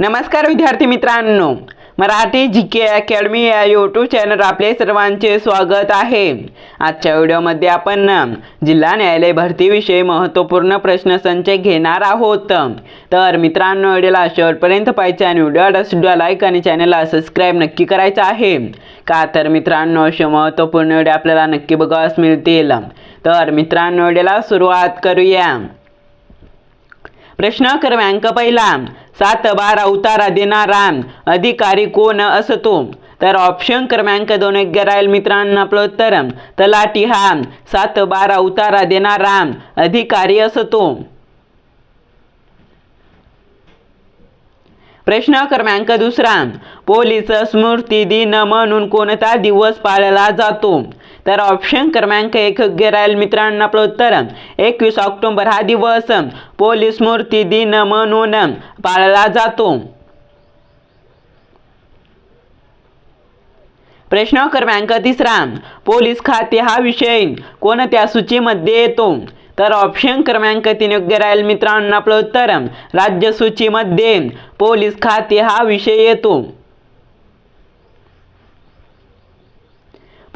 नमस्कार विद्यार्थी मित्रांनो. मराठी जी के अकॅडमी या यूट्यूब चॅनल आपले सर्वांचे स्वागत आहे. आजच्या व्हिडिओमध्ये आपण जिल्हा न्यायालय भरतीविषयी महत्त्वपूर्ण प्रश्नसंच घेणार आहोत. तर मित्रांनो व्हिडिओला शेवटपर्यंत पाहिजे आणि व्हिडिओला सुद्धा लाईक आणि चॅनलला सबस्क्राईब नक्की करायचं आहे. का तर मित्रांनो असे महत्त्वपूर्ण व्हिडिओ आपल्याला नक्की बघावस मिळतील. तर मित्रांनो व्हिडिओला सुरुवात करूया. प्रश्न क्रमांक पहिला सात बारा उतारा देणारा अधिकारी कोण असतो? तर ऑप्शन क्रमांक दोन योग्य राहील मित्रांनो आपलं उत्तर. तलाठी हा सात बारा उतारा देणारा अधिकारी असतो. प्रश्न क्रमांक दुसरा पोलीस स्मृती दिन म्हणून कोणता दिवस पाळला जातो? तर ऑप्शन क्रमांक एक योग्य राहील मित्रांनो आपलं उत्तर. एकवीस ऑक्टोबर हा दिवस. पोलीस स्मृती दिन म्हणून पाळला जातो. प्रश्न क्रमांक तिसरा. पोलीस खाते हा विषय कोणत्या सूचीमध्ये येतो? तर ऑप्शन क्रमांक तीन योग्य राहील मित्रांनो आपलं उत्तर. राज्य सूचीमध्ये पोलीस खाते हा विषय येतो.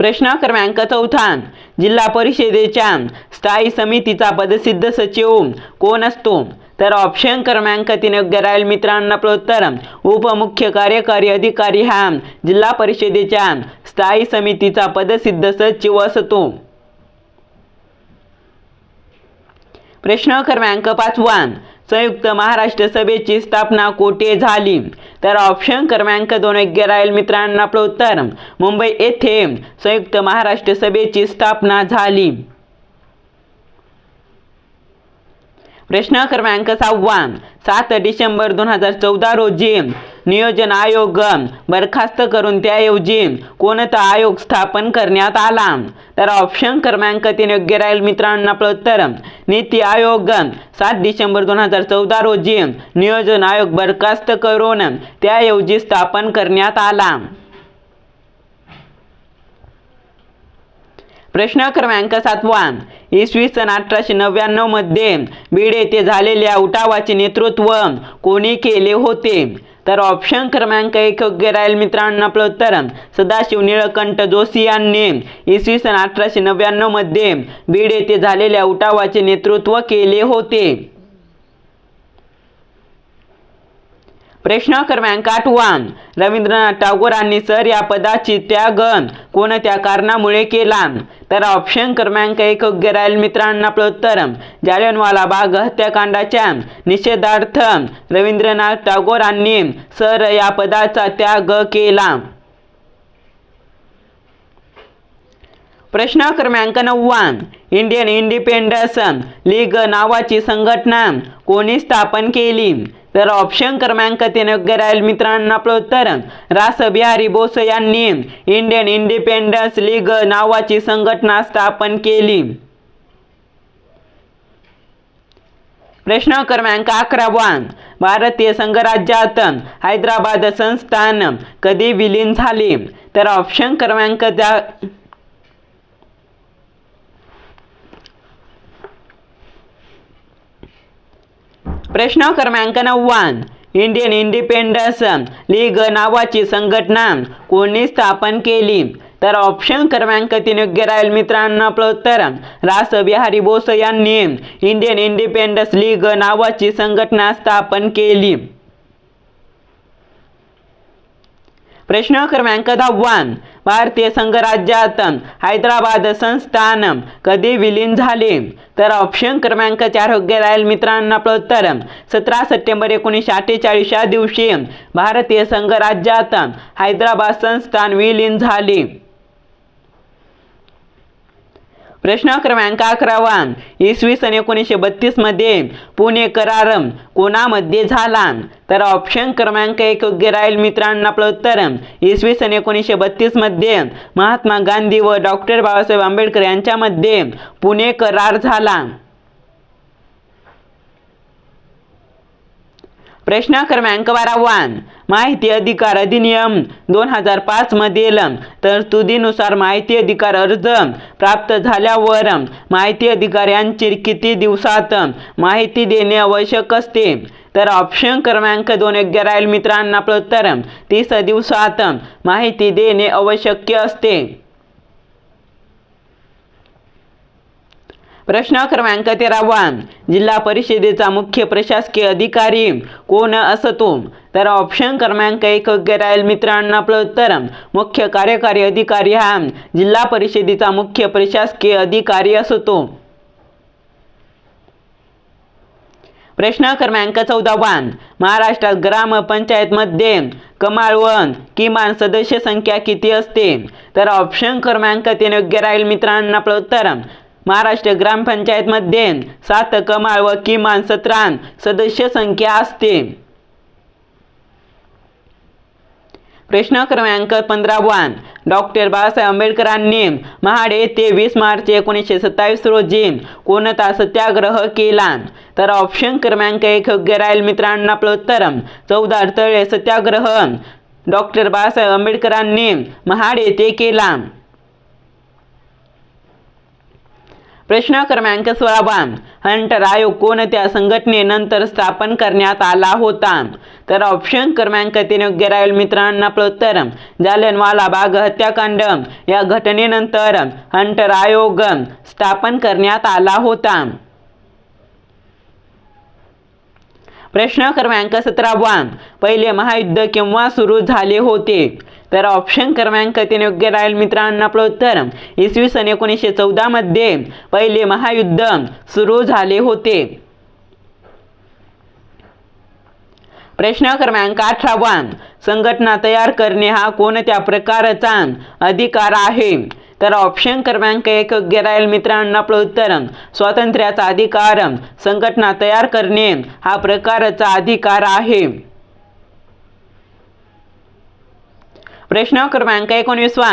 प्रश्न क्रमांक चौथा जिल्हा परिषदेच्या स्थायी समितीचा पदसिद्ध सचिव कोण असतो? तर ऑप्शन क्रमांक तीन योग्य राहील मित्रांना प्रोत्तर. उपमुख्य कार्यकारी अधिकारी हा जिल्हा परिषदेच्या स्थायी समितीचा पदसिद्ध सचिव असतो. प्रश्न क्रमांक पाचवा. संयुक्त महाराष्ट्र सभेची स्थापना कोठे झाली? तर ऑप्शन क्रमांक दोन योग्य राहील मित्रांनो आपलं उत्तर. मुंबई येथे संयुक्त महाराष्ट्र सभेची स्थापना झाली. प्रश्न क्रमांक सहावा. सात डिसेंबर दोन हजार चौदा रोजी नियोजन आयोग बरखास्त करून त्याऐवजी कोणता आयोग स्थापन करण्यात आला? तर ऑप्शन क्रमांक तीन योग्य राहील मित्रांना आपलं उत्तर. नीती आयोग सात डिसेंबर दोन हजार चौदा रोजी नियोजन आयोग बरखास्त करून त्याऐवजी स्थापन करण्यात आला. प्रश्न क्रमांक सातवा. इसवी सन अठराशे नव्याण्णवमध्ये बीड येथे झालेल्या उठावाचे नेतृत्व कोणी केले होते? तर ऑप्शन क्रमांक एक योग्य राहील मित्रांनो आपलं उत्तर. सदाशिव निळकंठ जोशी यांनी इसवी सन अठराशे नव्याण्णवमध्ये बीड येथे झालेल्या उठावाचे नेतृत्व केले होते. प्रश्न क्रमांक आठवा रवींद्रनाथ टागोरांनी सर या पदाची त्याग कोणत्या कारणामुळे केला तर ऑप्शन क्रमांक एक योग्य राहील मित्रांनो आपलं उत्तर जालियनवाला बाग हत्याकांडाच्या निषेधार्थ. रवींद्रनाथ टागोरांनी सर या पदाचा त्याग केला. प्रश्न क्रमांक नववा इंडियन इंडिपेंडन्स लीग नावाची संघटना कोणी स्थापन केली? तर ऑप्शन क्रमांक तीन योग्य राहील मित्रांनो आपलं उत्तर रासबिहारी बोस यांनी इंडियन इंडिपेंडन्स लीग नावाची संघटना स्थापन केली. प्रश्न क्रमांक अकरावा भारतीय संघराज्यात हैदराबाद संस्थान कधी विलीन झाले? तर ऑप्शन क्रमांक प्रश्न क्रमांक नव्वान इंडियन इंडिपेंडन्स लीग नावाची संघटना कोणी स्थापन केली? तर ऑप्शन क्रमांक तीन योग्य राहील मित्रांनो. आपलं उत्तर रास बिहारी बोस यांनी इंडियन इंडिपेंडन्स लीग नावाची संघटना स्थापन केली. प्रश्न क्रमांक दहावा. भारतीय संघराज्यात हैदराबाद संस्थान कधी विलीन झाले? तर ऑप्शन क्रमांक चार योग्य राहील मित्रांना आपलं उत्तर सतरा सप्टेंबर एकोणीसशे अठ्ठेचाळीस या दिवशी भारतीय संघराज्यात हैदराबाद संस्थान विलीन झाले. प्रश्न क्रमांक अकरावा इसवी सन एकोणीसशे बत्तीसमध्ये पुणे करार कोणामध्ये झाला? तर ऑप्शन क्रमांक एक योग्य राहील मित्रांनो आपलं उत्तर. इसवी सन एकोणीसशे बत्तीसमध्ये महात्मा गांधी व डॉक्टर बाबासाहेब आंबेडकर यांच्यामध्ये पुणे करार झाला. प्रश्न क्रमांक बारावा माहिती अधिकार अधिनियम दोन हजार पाचमधील तरतुदीनुसार माहिती अधिकार अर्ज प्राप्त झाल्यावर माहिती अधिकार यांची किती दिवसात माहिती देणे आवश्यक असते? तर ऑप्शन क्रमांक दोन योग्य राहील मित्रांना आपलं तीस दिवसात माहिती देणे आवश्यक असते. प्रश्न क्रमांक तेरावा जिल्हा परिषदेचा मुख्य प्रशासकीय अधिकारी कोण असतो तर ऑप्शन क्रमांक एक राहील मित्रांनो आपलं उत्तर. मुख्य कार्यकारी अधिकारी हा. जिल्हा परिषदेचा मुख्य प्रशासकीय अधिकारी असतो प्रश्न क्रमांक चौदावा महाराष्ट्रात ग्रामपंचायतमध्ये कमाल व किमान सदस्य संख्या किती असते? तर ऑप्शन क्रमांक तीन योग्य राहील मित्रांना आपलं उत्तर. महाराष्ट्र ग्रामपंचायतमध्ये सात कमाल व किमान सतरा सदस्य संख्या असते. प्रश्न क्रमांक पंधरावान. डॉक्टर बाबासाहेब आंबेडकरांनी महाड येथे वीस मार्च एकोणीसशे सत्तावीस रोजी कोणता सत्याग्रह केला? तर ऑप्शन क्रमांक एक योग्य राहील मित्रांनो आपलं उत्तर चौदा तळे सत्याग्रह. डॉक्टर बाबासाहेब आंबेडकरांनी महाड येथे केला. प्रश्न क्रमांक सोळावा हंटर आयोग कोणत्या संघटनेनंतर स्थापन करण्यात आला होता? तर ऑप्शन क्रमांक तीन योग्य राहील मित्रांना. प्रोत्तर जालियनवाला बाग हत्याकांड. या घटनेनंतर हंटर आयोग स्थापन करण्यात आला होता. प्रश्न क्रमांक सतरावा. पहिले महायुद्ध केव्हा सुरू झाले होते? तर ऑप्शन क्रमांक तीन योग्य राहील मित्रांनो. आपलं उत्तर इसवी सन एकोणीसशे चौदामध्ये पहिले महायुद्ध सुरू झाले होते. प्रश्न क्रमांक अठरावा संघटना तयार करणे हा कोणत्या प्रकारचा अधिकार आहे? तर ऑप्शन क्रमांक एक योग्य राहील मित्रांनो. आपलं उत्तर स्वातंत्र्याचा अधिकार संघटना तयार करणे हा प्रकारचा अधिकार आहे. प्रश्न क्रमांक एकोणीसवा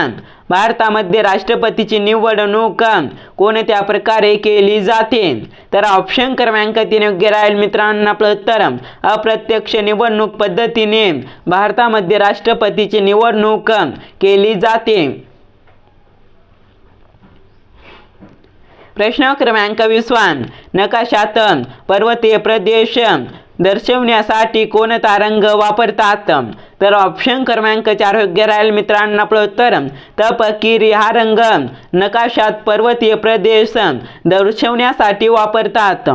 भारतामध्ये राष्ट्रपतीची निवडणूक कोणत्या प्रकारे केली जाते? तर ऑप्शन क्रमांक तीन योग्य राहील मित्रांनो आपलं उत्तर. अप्रत्यक्ष निवडणूक पद्धतीने भारतामध्ये राष्ट्रपतीची निवडणूक केली जाते. प्रश्न क्रमांक वीसवा नकाशात पर्वतीय प्रदेश दर्शवण्यासाठी कोणता रंग वापरतात? तर ऑप्शन क्रमांक चार योग्य राहील मित्रांना. आपलं उत्तर तपकिरी हा रंग. नकाशात पर्वतीय प्रदेश दर्शवण्यासाठी वापरतात.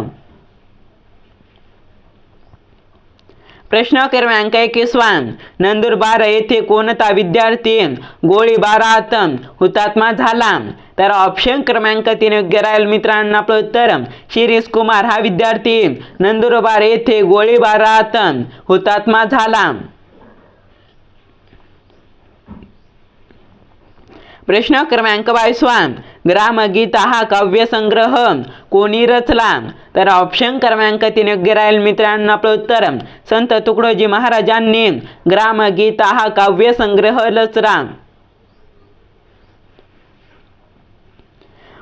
प्रश्न क्रमांक एकवीसवा नंदुरबार येथे कोणता विद्यार्थी गोळीबारात हुतात्मा झाला? तर ऑप्शन क्रमांक तीन योग्य राहील मित्रांना आपलं उत्तर. शिरीष कुमार हा विद्यार्थी नंदुरबार येथे गोळीबारात हुतात्मा झाला. प्रश्न क्रमांक बावीसवा ग्रामगीता हा काव्यसंग्रह कोणी रचला? तर ऑप्शन क्रमांक तीन योग्य राहील मित्रांनो आपलं उत्तर. संत तुकडोजी महाराजांनी ग्रामगीता हा काव्यसंग्रह रचला.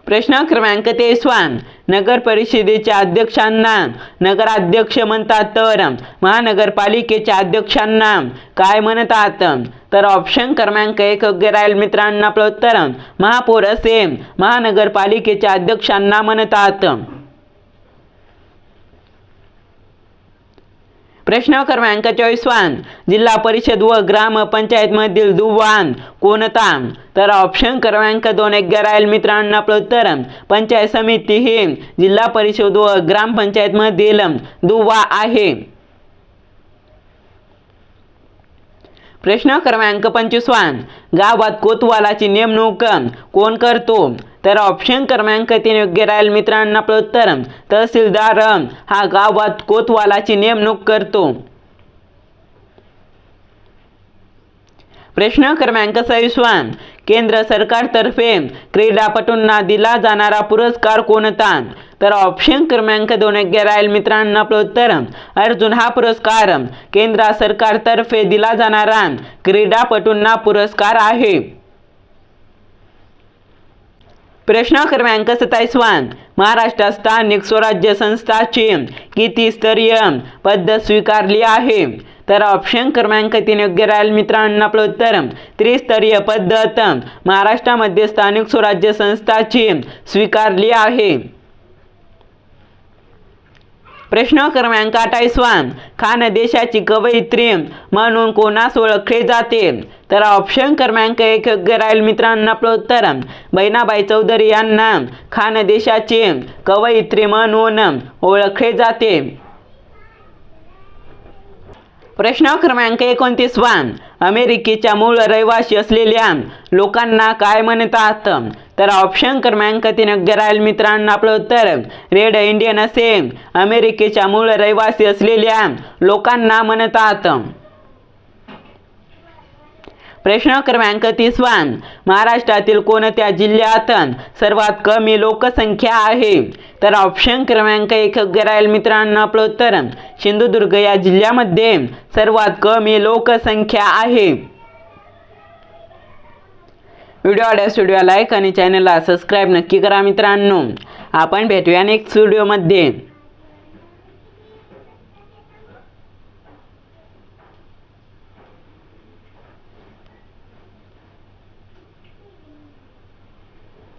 प्रश्न क्रमांक तेवीसवा नगर परिषदेच्या अध्यक्षांना नगराध्यक्ष म्हणतात तर महानगरपालिकेच्या अध्यक्षांना काय म्हणतात? तर ऑप्शन क्रमांक एक योग्य राहील मित्रांना आपलं उत्तर. महापौर असे महानगरपालिकेच्या अध्यक्षांना म्हणतात. प्रश्न क्रमांक चोवीसवान जिल्हा परिषद व ग्रामपंचायतमधील दुवान कोणता तर ऑप्शन क्रमांक दोन योग्य राहील मित्रांना आपलं उत्तर. पंचायत समिती ही जिल्हा परिषद व ग्रामपंचायतमधील दुवा आहे. प्रश्न क्रमांक पंचवीसवान गावात कोतवालाची नेमणूक कोण करतो? तर ऑप्शन क्रमांक तीन योग्य राहील मित्रांना आपलं उत्तर तहसीलदार हा गावात कोतवालाची नेमणूक करतो. प्रश्न क्रमांक सव्वीसवा केंद्र सरकारतर्फे क्रीडापटूंना दिला जाणारा पुरस्कार कोणता? तर ऑप्शन क्रमांक दोन योग्य राहील मित्रांना आपलं उत्तर अर्जुन हा पुरस्कार केंद्र सरकारतर्फे दिला जाणारा क्रीडापटूंना पुरस्कार आहे. प्रश्न क्रमांक सत्तावीसवा महाराष्ट्रात स्थानिक स्वराज्य संस्थाची किती स्तरीय पद्धत स्वीकारली आहे? तर ऑप्शन क्रमांक तीन योग्य राहील मित्रांनो. आपलं उत्तर त्रिस्तरीय पद्धत. महाराष्ट्रामध्ये स्थानिक स्वराज्य संस्थाची स्वीकारली आहे. प्रश्न क्रमांक अठ्ठावीसवान खान देशाची कवयित्री म्हणून कोणास ओळखले जाते? तर ऑप्शन क्रमांक एक योग्य राहील मित्रांना आपलं उत्तर. बहिणाबाई चौधरी यांना खान देशाची कवयित्री म्हणून ओळखले जाते. प्रश्न क्रमांक एकोणतीसवा अमेरिकेच्या मूळ रहिवासी असलेल्या लोकांना काय म्हणतात? तर ऑप्शन क्रमांक तीन योग्य राहील मित्रांनो आपलं उत्तर. रेड इंडियन असे अमेरिकेच्या मूळ रहिवासी असलेल्या लोकांना म्हणतात. प्रश्न क्रमांक तिसवा महाराष्ट्रातील कोणत्या जिल्ह्यात सर्वात कमी लोकसंख्या आहे? तर ऑप्शन क्रमांक एक योग्य राहील मित्रांनो आपलं उत्तर. सिंधुदुर्ग या जिल्ह्यामध्ये सर्वात कमी लोकसंख्या आहे. व्हिडिओ आवडल्यास व्हिडिओ लाईक आणि चॅनलला सबस्क्राईब नक्की करा मित्रांनो. आपण भेटूया नेक्स्ट व्हिडिओमध्ये